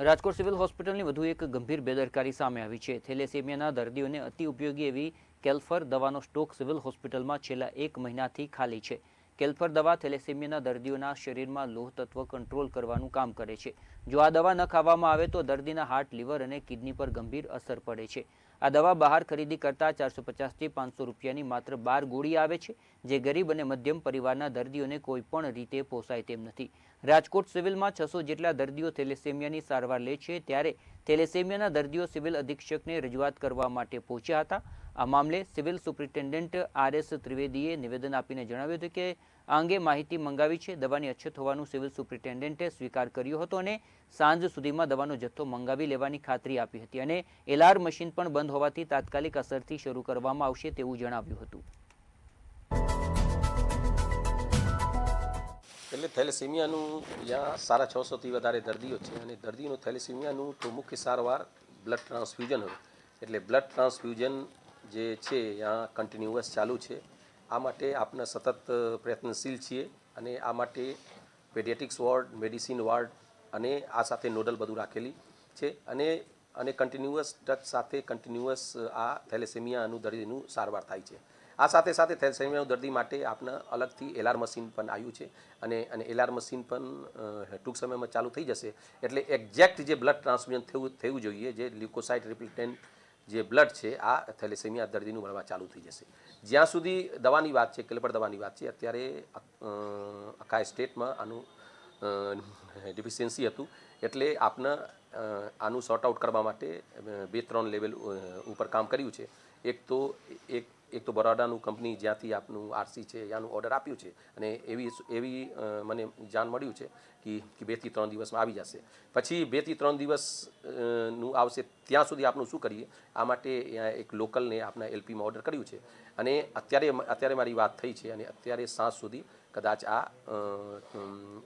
Rajkot civil હોસ્પિટલની વધુ એક ગંભીર બેદરકારી સામે આવી છે. થેલેસેમિયાના દર્દીઓને અતિ ઉપયોગી એવી કેલ્ફર દવાનો સ્ટોક સિવિલ હોસ્પિટલમાં છેલ્લા એક મહિનાથી ખાલી છે. કેલ્ફર દવા થેલેસેમિયાના દર્દીઓના શરીરમાં લોહ તત્વ કંટ્રોલ કરવાનું કામ કરે છે. જો આ દવા ન ખાવામાં આવે તો દર્દીના હાર્ટ, લીવર અને કિડની પર ગંભીર અસર પડે છે. આ દવા બહાર ખરીદી કરતા ચારસો પચાસથી પાંચસો રૂપિયાની માત્ર બાર ગોળી આવે છે, જે ગરીબ અને મધ્યમ પરિવારના દર્દીઓને કોઈપણ રીતે પોસાય તેમ નથી. રાજકોટ સિવિલમાં છસો જેટલા દર્દીઓ થેલેસેમિયાની સારવાર લે છે, ત્યારે થેલેસેમિયાના દર્દીઓ સિવિલ અધિક્ષકને રજૂઆત કરવા માટે પહોંચ્યા હતા. આ મામલે સિવિલ સુપ્રિન્ટેન્ડન્ટ આર એસ ત્રિવેદીએ નિવેદન આપીને જણાવ્યું હતું કે આ અંગે માહિતી મંગાવી છે. દવાની અછત હોવાનું સિવિલ સુપ્રિન્ટેન્ડન્ટે સ્વીકાર કર્યો હતો અને સાંજ સુધીમાં દવાનો જથ્થો મંગાવી લેવાની ખાતરી આપી હતી અને એલઆર મશીન પણ બંધ હોવાથી તાત્કાલિક અસરથી શરૂ કરવામાં આવશે તેવું જણાવ્યું હતું. એટલે થેલેસેમિયાનું જ્યાં સાડા છસોથી વધારે દર્દીઓ છે અને દર્દીનું થેલેસેમિયાનું તો મુખ્ય સારવાર બ્લડ ટ્રાન્સફ્યુઝન હોય એટલે બ્લડ ટ્રાન્સફ્યુઝન જે છે ત્યાં કન્ટિન્યુઅસ ચાલુ છે. આ માટે આપણે સતત પ્રયત્નશીલ છીએ અને આ માટે પેડિયાટિક્સ વોર્ડ, મેડિસિન વોર્ડ અને આ સાથે નોડલ બધું રાખેલી છે અને અને કન્ટિન્યુઅસ ટચ સાથે કન્ટિન્યુઅસ આ થેલેસેમિયાનું દર્દીનું સારવાર થાય છે. આ સાથે સાથે થેલેસેમિયાનું દર્દી માટે આપણા અલગથી એલઆર મશીન પણ આવ્યું છે અને અને એલઆર મશીન પણ ટૂંક સમયમાં ચાલુ થઈ જશે. એટલે એક્ઝેક્ટ જે બ્લડ ટ્રાન્સફ્યુઝન થયું થવું જોઈએ, જે લ્યુકોસાઇટ રિપ્લિટેન્ટ જે બ્લડ છે, આ થેલેસેમિયા દર્દીનું મળવા ચાલુ થઈ જશે. જ્યાં સુધી દવાની વાત છે, કેલપર દવાની વાત છે, અત્યારે આખા સ્ટેટમાં આનું ડિફિશિયન્સી હતું. એટલે આપને આનું સોર્ટ આઉટ કરવા માટે બે ત્રણ લેવલ ઉપર કામ કર્યું છે. એક તો, એક એક તો બરોડાનું કંપની જ્યાંથી આપનું આરસી છે, યાનું ઓર્ડર આપ્યું છે. અને એવી એવી મને જાણ મળ્યું છે કે બેથી ત્રણ દિવસમાં આવી જશે. પછી બેથી ત્રણ દિવસનું આવશે ત્યાં સુધી આપનું શું કરીએ? આ માટે એક લોકલને આપના એલપીમાં ઓર્ડર કર્યું છે. અને અત્યારે અત્યારે મારી વાત થઈ છે અને અત્યારે સાંજ સુધી કદાચ આ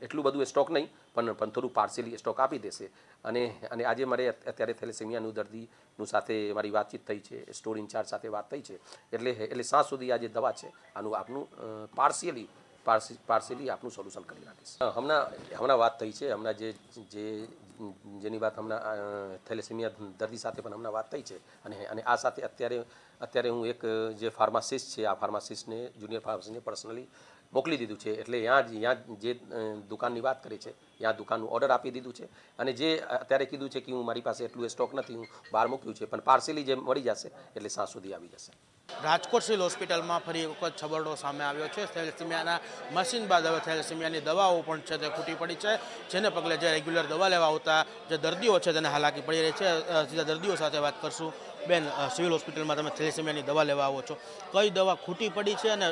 એટલું બધું સ્ટોક નહીં, પણ પણ થોડું પાર્સલી સ્ટોક આપી દેશે. અને અને આજે મારે અત- અત્યારે થેલેસેમિયાનું દર્દીનું સાથે મારી વાતચીત થઈ છે, સ્ટોર ઇન્ચાર્જ સાથે વાત થઈ છે, એટલે એટલે સાંજ સુધી આ જે દવા છે, આનું આપનું પાર્શિયલી પાર્શિયલી આપનું સોલ્યુશન કરી નાખીશ. હમણાં હમણાં વાત થઈ છે, હમણાં જે જે, જેની વાત હમણાં થેલેસેમિયા દર્દી સાથે પણ હમણાં વાત થઈ છે. અને અને આ સાથે અત્યારે અત્યારે હું એક, જે ફાર્માસિસ્ટ છે, આ ફાર્માસિસ્ટને, જુનિયર ફાર્માસિસ્ટને પર્સનલી મોકલી દીધું છે. એટલે ત્યાં ત્યાં જે દુકાનની વાત કરી છે ત્યાં દુકાનનું ઓર્ડર આપી દીધું છે. અને જે અત્યારે કીધું છે કે હું મારી પાસે એટલું સ્ટોક નથી, હું બહાર મૂક્યું છે, પણ પાર્સેલી જે મળી જશે, એટલે સાંજ સુધી આવી જશે. રાજકોટ સિવિલ હોસ્પિટલમાં ફરી એક વખત છબરડો સામે આવ્યો છે. થેલેસેમિયાના મશીન બાદ હવે થેલેસેમિયાની દવાઓ પણ છે તે ખૂટી પડી છે. જેને પગલે જે રેગ્યુલર દવા લેવા આવતા જે દર્દીઓ છે તેને હાલાકી પડી રહી છે. સીધા દર્દીઓ સાથે વાત કરશું. બેન સિવિલ હોસ્પિટલમાં તમે થેલેસેમિયાની દવા લેવા આવો છો. કઈ દવા ખૂટી પડી છે અને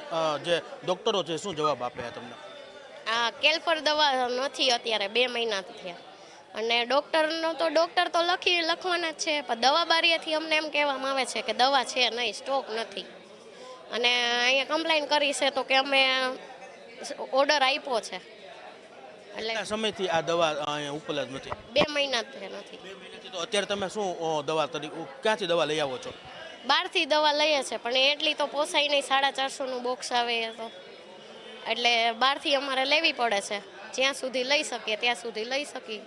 જે ડૉક્ટરો છે શું જવાબ આપે તમને? આ કેલ્ફર દવા નથી અત્યારે, બે મહિનાથી થયા. અને ડૉક્ટરનો તો ડૉક્ટર તો લખી લખવાના જ છે પણ દવા બારીએથી અમને એમ કહેવામાં આવે છે કે દવા છે નહીં સ્ટોક નથી. અને અહીંયા કમ્પ્લેન કરી છે તો કે અમે ઓર્ડર આપ્યો છે. એટલે સમયથી આ દવા અહીંયા ઉપલબ્ધ નથી? બે મહિનાથી નથી. બે મહિનાથી તો અત્યારે તમે શું દવા તરીકે ક્યાંથી દવા લઈ આવો છો? બહારથી દવા લઈએ છે પણ એટલી તો પોસાય નહીં સાડા ચારસોનું બોક્સ આવે એ તો. એટલે બહારથી અમારે લેવી પડે છે. જ્યાં સુધી લઈ શકીએ ત્યાં સુધી લઈ શકીએ.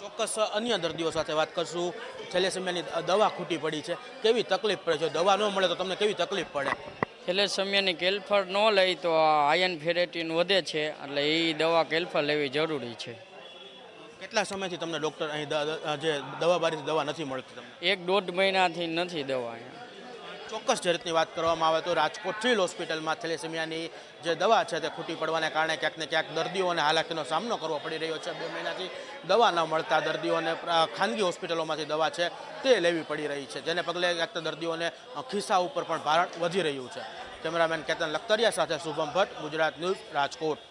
ચોક્કસ અન્ય દર્દીઓ સાથે વાત કરશું. થેલેસેમિયાની દવા ખૂટી પડી છે. કેવી તકલીફ પડે છે? દવા ન મળે તો તમને કેવી તકલીફ પડે? થેલેસેમિયાની કેલ્ફર ન લઈ તો આયન ફેરેટીન વધે છે. એટલે એ દવા કેલ્ફર લેવી જરૂરી છે. કેટલા સમયથી તમને ડૉક્ટર અહીં જે દવા બારીથી દવા નથી મળતી તમને? એક દોઢ મહિનાથી નથી દવા અહીંયા. ચોક્કસ જે રીતની વાત કરવામાં આવે તો રાજકોટ સિવિલ હોસ્પિટલમાં થેલેસેમિયાની જે દવા છે તે ખૂટી પડવાને કારણે ક્યાંક ને ક્યાંક દર્દીઓને હાલાકીનો સામનો કરવો પડી રહ્યો છે. બે મહિનાથી દવા ન મળતા દર્દીઓને ખાનગી હોસ્પિટલોમાંથી દવા છે તે લેવી પડી રહી છે. જેને પગલે ક્યાંક તો દર્દીઓને ખિસ્સા ઉપર પણ ભારણ વધી રહ્યું છે. કેમેરામેન કેતન લખતરિયા સાથે શુભમ ભટ્ટ, ગુજરાત ન્યૂઝ, રાજકોટ.